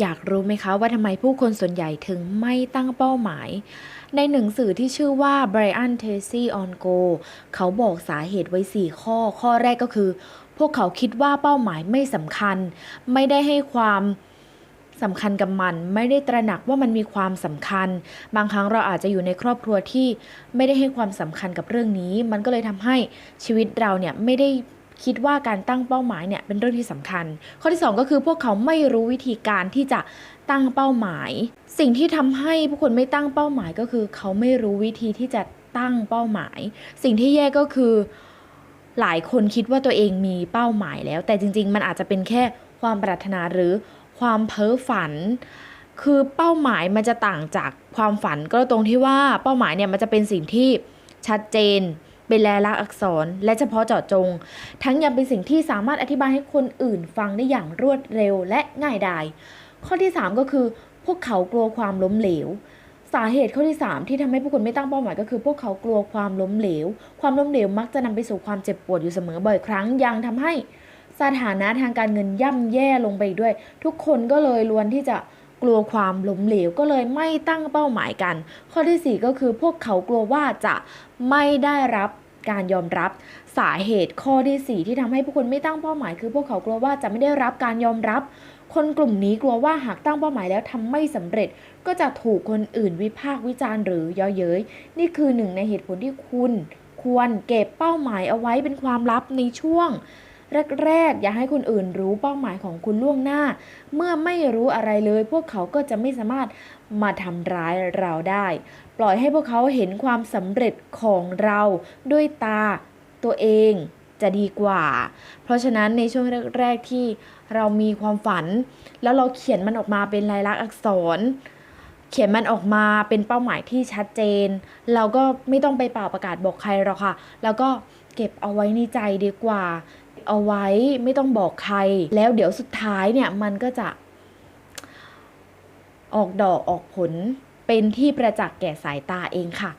อยากรู้ไหมคะว่าทำไมผู้คนส่วนใหญ่ถึงไม่ตั้งเป้าหมาย ในหนังสือที่ชื่อว่า Brian Tracy on Go เขาบอกสาเหตุไว้ 4 ข้อ ข้อแรกก็คือ พวกเขาคิดว่าเป้าหมายไม่สำคัญ ไม่ได้ให้ความสำคัญกับมันไม่ได้ตระหนักว่ามันมีความสำคัญ บางครั้งเราอาจจะอยู่ในครอบครัวที่ไม่ได้ให้ความสำคัญกับเรื่องนี้ มันก็เลยทำให้ชีวิตเราเนี่ยไม่ได้ คิดว่าการตั้งเป้าหมายเนี่ยเป็นเรื่องที่สำคัญ ข้อที่สองก็คือพวกเขาไม่รู้วิธีการที่จะตั้งเป้าหมาย สิ่งที่ทำให้ผู้คนไม่ตั้งเป้าหมายก็คือ เขาไม่รู้วิธีที่จะตั้งเป้าหมาย สิ่งที่แย่ก็คือหลายคนคิดว่าตัวเองมีเป้าหมายแล้ว แต่จริง ๆ มันอาจจะเป็นแค่ความปรารถนาหรือความเพ้อฝัน คือเป้าหมายมันจะต่างจากความฝันก็ตรงที่ว่าเป้าหมายเนี่ยมันจะเป็นสิ่งที่ชัดเจน เป็นลายลักษณ์อักษร และเฉพาะเจาะจง ทั้งยังเป็นสิ่งที่สามารถอธิบายให้คนอื่นฟังได้อย่างรวดเร็วและง่ายดาย ข้อที่ 3 ก็คือ พวกเขากลัวความล้มเหลวสาเหตุข้อที่ 3 ที่ทำให้ผู้คนไม่ตั้งเป้าหมายก็คือ พวกเขากลัวความล้มเหลว ความล้มเหลวมักจะนำไปสู่ความเจ็บปวดอยู่เสมอบ่อยครั้ง ยังทำให้สถานะทางการเงินย่ำแย่ลงไปอีกด้วย ทุกคนก็เลยล้วนที่จะกลัวความล้มเหลวก็เลยไม่ตั้งเป้าหมายกัน ข้อทีสี่4 ก็คือพวกเขากลัวว่าจะไม่ได้รับ การยอมรับ สาเหตุข้อที่ 4 ที่ทำให้ผู้คนไม่ตั้งเป้าหมาย คือพวกเขากลัวว่าจะไม่ได้รับการยอมรับ คนกลุ่มนี้กลัวว่าหากตั้งเป้าหมายแล้วทำไม่สำเร็จ ก็จะถูกคนอื่นวิพากษ์วิจารณ์หรือเย่อเย้ยนี่คือหนึ่งในเหตุผลที่คุณ ควรเก็บเป้าหมายเอาไว้เป็นความลับในช่วง แรกๆ อย่าให้คนอื่นรู้เป้าหมายของคุณล่วงหน้า เมื่อไม่รู้อะไรเลย พวกเขาก็จะไม่สามารถมาทำร้ายเราได้ ปล่อยให้พวกเขาเห็นความสำเร็จของเราด้วยตาตัวเองจะดีกว่า เพราะฉะนั้นในช่วงแรก ๆ ที่เรามีความฝัน แล้วเราเขียนมันออกมาเป็นลายลักษณ์อักษร เขียนมันออกมาเป็นเป้าหมายที่ชัดเจน เราก็ไม่ต้องไปเป่าประกาศบอกใครหรอกค่ะ แล้วก็เก็บเอาไว้ในใจดีกว่า เอาไว้ไม่ต้องบอกใคร แล้วเดี๋ยวสุดท้ายเนี่ยมันก็จะออกดอกออกผลเป็นที่ประจักษ์แก่สายตาเองค่ะ